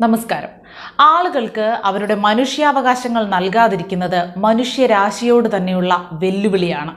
നമസ്കാരം. ആളുകൾക്ക് അവരുടെ മനുഷ്യാവകാശങ്ങൾ നൽകാതിരിക്കുന്നത് മനുഷ്യരാശിയോട് തന്നെയുള്ള വെല്ലുവിളിയാണ്.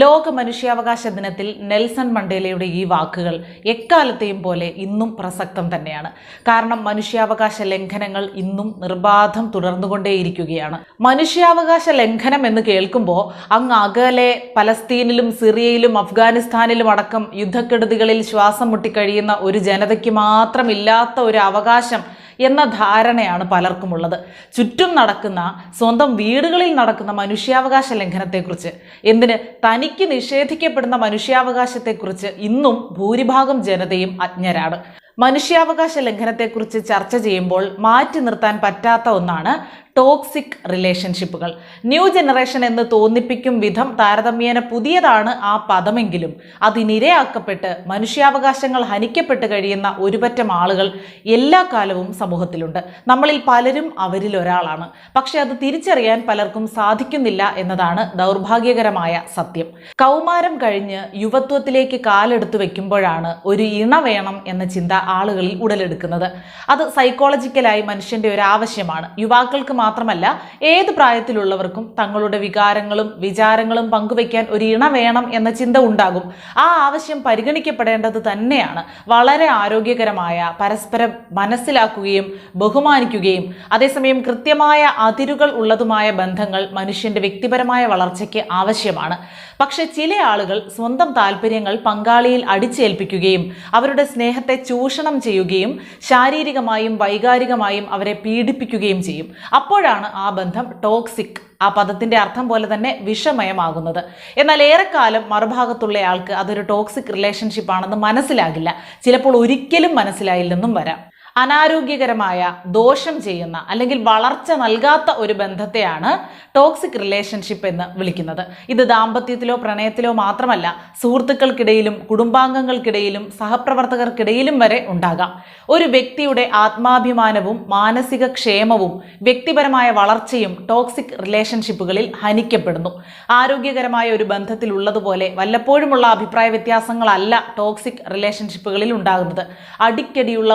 ലോക മനുഷ്യാവകാശ ദിനത്തിൽ നെൽസൺ മണ്ടേലയുടെ ഈ വാക്കുകൾ എക്കാലത്തെയും പോലെ ഇന്നും പ്രസക്തം തന്നെയാണ്. കാരണം മനുഷ്യാവകാശ ലംഘനങ്ങൾ ഇന്നും നിർബാധം തുടർന്നുകൊണ്ടേയിരിക്കുകയാണ്. മനുഷ്യാവകാശ ലംഘനം എന്ന് കേൾക്കുമ്പോൾ അങ്ങ് അകലെ പലസ്തീനിലും സിറിയയിലും അഫ്ഗാനിസ്ഥാനിലും അടക്കം യുദ്ധക്കെടുതികളിൽ ശ്വാസം മുട്ടിക്കഴിയുന്ന ഒരു ജനതയ്ക്ക് മാത്രമില്ലാത്ത ഒരു അവകാശം എന്ന ധാരണയാണ് പലർക്കുമുള്ളത്. ചുറ്റും നടക്കുന്ന സ്വന്തം വീടുകളിൽ നടക്കുന്ന മനുഷ്യാവകാശ ലംഘനത്തെക്കുറിച്ച് എന്തിന് തനിക്ക് നിഷേധിക്കപ്പെടുന്ന മനുഷ്യാവകാശത്തെക്കുറിച്ച് ഇന്നും ഭൂരിഭാഗം ജനതയും അജ്ഞരാണ്. മനുഷ്യാവകാശ ലംഘനത്തെക്കുറിച്ച് ചർച്ച ചെയ്യുമ്പോൾ മാറ്റി നിർത്താൻ പറ്റാത്ത ഒന്നാണ് ടോക്സിക് റിലേഷൻഷിപ്പുകൾ ന്യൂ ജനറേഷൻ എന്ന് തോന്നിപ്പിക്കും വിധം താരതമ്യേന പുതിയതാണ് ആ പദമെങ്കിലും. അതിനിരയാക്കപ്പെട്ട് മനുഷ്യാവകാശങ്ങൾ ഹനിക്കപ്പെട്ട് കഴിയുന്ന ഒരുപറ്റം ആളുകൾ എല്ലാ കാലവും സമൂഹത്തിലുണ്ട്. നമ്മളിൽ പലരും അവരിൽ ഒരാളാണ്. പക്ഷെ അത് തിരിച്ചറിയാൻ പലർക്കും സാധിക്കുന്നില്ല എന്നതാണ് ദൗർഭാഗ്യകരമായ സത്യം. കൗമാരം കഴിഞ്ഞ് യുവത്വത്തിലേക്ക് കാലെടുത്തു വെക്കുമ്പോഴാണ് ഒരു ഇണ വേണം എന്ന ചിന്ത ആളുകളിൽ ഉടലെടുക്കുന്നത്. അത് സൈക്കോളജിക്കലായി മനുഷ്യന്റെ ഒരു ആവശ്യമാണ്. യുവാക്കൾക്ക് മാത്രമല്ല ഏത് പ്രായത്തിലുള്ളവർക്കും തങ്ങളുടെ വികാരങ്ങളും വിചാരങ്ങളും പങ്കുവയ്ക്കാൻ ഒരു ഇണ വേണം എന്ന ചിന്ത ഉണ്ടാകും. ആ ആവശ്യം പരിഗണിക്കപ്പെടേണ്ടത് തന്നെയാണ്. വളരെ ആരോഗ്യകരമായ പരസ്പരം മനസ്സിലാക്കുകയും ബഹുമാനിക്കുകയും അതേസമയം കൃത്യമായ അതിരുകൾ ഉള്ളതുമായ ബന്ധങ്ങൾ മനുഷ്യന്റെ വ്യക്തിപരമായ വളർച്ചയ്ക്ക് ആവശ്യമാണ്. പക്ഷെ ചില ആളുകൾ സ്വന്തം താല്പര്യങ്ങൾ പങ്കാളിയിൽ അടിച്ചേൽപ്പിക്കുകയും അവരുടെ സ്നേഹത്തെ ചൂഷണം ചെയ്യുകയും ശാരീരികമായും വൈകാരികമായും അവരെ പീഡിപ്പിക്കുകയും ചെയ്യും. അപ്പോഴാണ് ആ ബന്ധം ടോക്സിക് ആ പദത്തിന്റെ അർത്ഥം പോലെ തന്നെ വിഷമയമാകുന്നത്. എന്നാൽ ഏറെക്കാലം മറുഭാഗത്തുള്ള ആൾക്ക് അതൊരു ടോക്സിക് റിലേഷൻഷിപ്പ് ആണെന്ന് മനസ്സിലാകില്ല. ചിലപ്പോൾ ഒരിക്കലും മനസ്സിലായില്ലെന്നും വരാം. അനാരോഗ്യകരമായ ദോഷം ചെയ്യുന്ന അല്ലെങ്കിൽ വളർച്ച നൽകാത്ത ഒരു ബന്ധത്തെയാണ് ടോക്സിക് റിലേഷൻഷിപ്പ് എന്ന് വിളിക്കുന്നത്. ഇത് ദാമ്പത്യത്തിലോ പ്രണയത്തിലോ മാത്രമല്ല സുഹൃത്തുക്കൾക്കിടയിലും കുടുംബാംഗങ്ങൾക്കിടയിലും സഹപ്രവർത്തകർക്കിടയിലും വരെ ഉണ്ടാകാം. ഒരു വ്യക്തിയുടെ ആത്മാഭിമാനവും മാനസിക ക്ഷേമവും വ്യക്തിപരമായ വളർച്ചയും ടോക്സിക് റിലേഷൻഷിപ്പുകളിൽ ഹനിക്കപ്പെടുന്നു. ആരോഗ്യകരമായ ഒരു ബന്ധത്തിൽ ഉള്ളതുപോലെ വല്ലപ്പോഴുമുള്ള അഭിപ്രായ വ്യത്യാസങ്ങളല്ല ടോക്സിക് റിലേഷൻഷിപ്പുകളിൽ ഉണ്ടാകുന്നത്. അടിക്കടിയുള്ള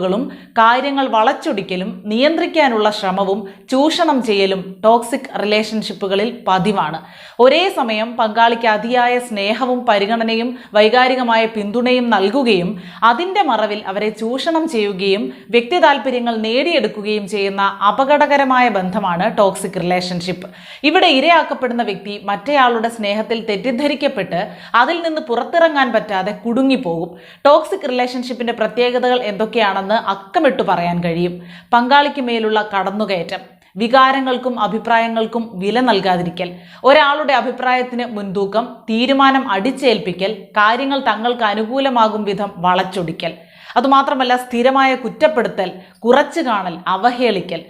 മുതലെടുപ്പുകളും കാര്യങ്ങൾ വളച്ചൊടിക്കലും നിയന്ത്രിക്കാനുള്ള ശ്രമവും ചൂഷണം ചെയ്യലും ടോക്സിക് റിലേഷൻഷിപ്പുകളിൽ പതിവാണ്. ഒരേ സമയം പങ്കാളിക്ക് അതിയായ സ്നേഹവും പരിഗണനയും വൈകാരികമായ പിന്തുണയും നൽകുകയും അതിന്റെ മറവിൽ അവരെ ചൂഷണം ചെയ്യുകയും വ്യക്തി താല്പര്യങ്ങൾ നേടിയെടുക്കുകയും ചെയ്യുന്ന അപകടകരമായ ബന്ധമാണ് ടോക്സിക് റിലേഷൻഷിപ്പ് ഇവിടെ ഇരയാക്കപ്പെടുന്ന വ്യക്തി മറ്റേയാളുടെ സ്നേഹത്തിൽ തെറ്റിദ്ധരിക്കപ്പെട്ട് അതിൽ നിന്ന് പുറത്തിറങ്ങാൻ പറ്റാതെ കുടുങ്ങിപ്പോകും. ടോക്സിക് റിലേഷൻഷിപ്പിന്റെ പ്രത്യേകതകൾ എന്തൊക്കെയാണെന്ന് അക്കമിട്ട് പറയാൻ കഴിയും. പങ്കാളിക്ക് മേലുള്ള കടന്നുകയറ്റം വികാരങ്ങൾക്കും അഭിപ്രായങ്ങൾക്കും വില നൽകാതിരിക്കൽ ഒരാളുടെ അഭിപ്രായത്തിന് മുൻതൂക്കം തീരുമാനം അടിച്ചേൽപ്പിക്കൽ കാര്യങ്ങൾ തങ്ങൾക്ക് അനുകൂലമാകും വിധം വളച്ചൊടിക്കൽ. അതുമാത്രമല്ല സ്ഥിരമായ കുറ്റപ്പെടുത്തൽ കുറച്ചു കാണൽ അവഹേളിക്കൽ.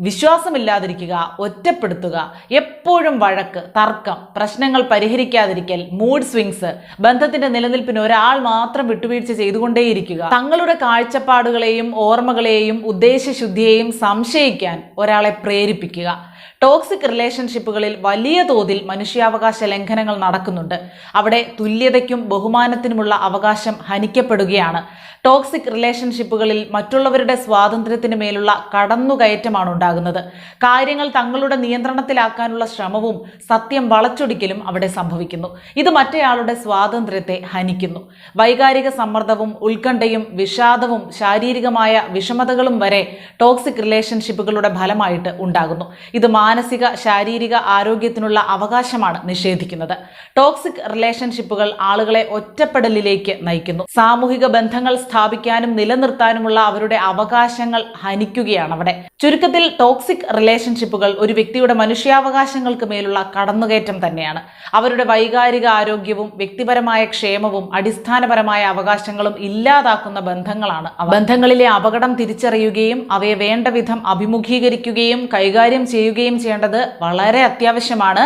വിശ്വാസമില്ലാതിരിക്കുക ഒറ്റപ്പെടുത്തുക എപ്പോഴും വഴക്ക് തർക്കം പ്രശ്നങ്ങൾ പരിഹരിക്കാതിരിക്കൽ മൂഡ് സ്വിങ്സ് ബന്ധത്തിന്റെ നിലനിൽപ്പിന് ഒരാൾ മാത്രം വിട്ടുവീഴ്ച ചെയ്തുകൊണ്ടേയിരിക്കുക. തങ്ങളുടെ കാഴ്ചപ്പാടുകളെയും ഓർമ്മകളെയും ഉദ്ദേശശുദ്ധിയെയും സംശയിക്കാൻ ഒരാളെ പ്രേരിപ്പിക്കുക. ടോക്സിക് റിലേഷൻഷിപ്പുകളിൽ വലിയ തോതിൽ മനുഷ്യാവകാശ ലംഘനങ്ങൾ നടക്കുന്നുണ്ട്. അവിടെ തുല്യതയ്ക്കും ബഹുമാനത്തിനുമുള്ള അവകാശം ഹനിക്കപ്പെടുകയാണ്. ടോക്സിക് റിലേഷൻഷിപ്പുകളിൽ മറ്റുള്ളവരുടെ സ്വാതന്ത്ര്യത്തിന് മേലുള്ള കടന്നുകയറ്റമാണ് ഉണ്ടാകുന്നത്. കാര്യങ്ങൾ തങ്ങളുടെ നിയന്ത്രണത്തിലാക്കാനുള്ള ശ്രമവും സത്യം വളച്ചൊടിക്കലും അവിടെ സംഭവിക്കുന്നു. ഇത് മറ്റേയാളുടെ സ്വാതന്ത്ര്യത്തെ ഹനിക്കുന്നു. വൈകാരിക സമ്മർദ്ദവും ഉത്കണ്ഠയും വിഷാദവും ശാരീരികമായ വിഷമതകളും വരെ ടോക്സിക് റിലേഷൻഷിപ്പുകളുടെ ഫലമായിട്ട് ഉണ്ടാകുന്നു. ഇത് മാനസിക ശാരീരിക ആരോഗ്യത്തിനുള്ള അവകാശമാണ് നിഷേധിക്കുന്നത്. ടോക്സിക് റിലേഷൻഷിപ്പുകൾ ആളുകളെ ഒറ്റപ്പെടലിലേക്ക് നയിക്കുന്നു. സാമൂഹിക ബന്ധങ്ങൾ സ്ഥാപിക്കാനും നിലനിർത്താനുമുള്ള അവരുടെ അവകാശങ്ങൾ ഹനിക്കുകയാണ് അവിടെ. ചുരുക്കത്തിൽ ടോക്സിക് റിലേഷൻഷിപ്പുകൾ ഒരു വ്യക്തിയുടെ മനുഷ്യാവകാശങ്ങൾക്ക് മേലുള്ള കടന്നുകയറ്റം തന്നെയാണ്. അവരുടെ വൈകാരിക ആരോഗ്യവും വ്യക്തിപരമായ ക്ഷേമവും അടിസ്ഥാനപരമായ അവകാശങ്ങളും ഇല്ലാതാക്കുന്ന ബന്ധങ്ങളാണ്. ബന്ധങ്ങളിലെ അപകടം തിരിച്ചറിയുകയും അവയെ വേണ്ട വിധം അഭിമുഖീകരിക്കുകയും കൈകാര്യം ചെയ്യുകയും ചെയ്യേണ്ടത് വളരെ അത്യാവശ്യമാണ്.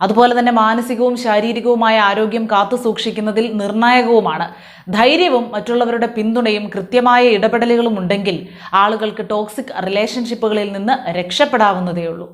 അതുപോലെ തന്നെ മാനസികവും ശാരീരികവുമായ ആരോഗ്യം കാത്തു സൂക്ഷിക്കുന്നതിൽ നിർണായകവുമാണ്. ധൈര്യവും മറ്റുള്ളവരുടെ പിന്തുണയും കൃത്യമായ ഇടപെടലുകളും ഉണ്ടെങ്കിൽ ആളുകൾക്ക് ടോക്സിക് റിലേഷൻഷിപ്പുകളിൽ നിന്ന് രക്ഷപ്പെടാവുന്നതേ ഉള്ളൂ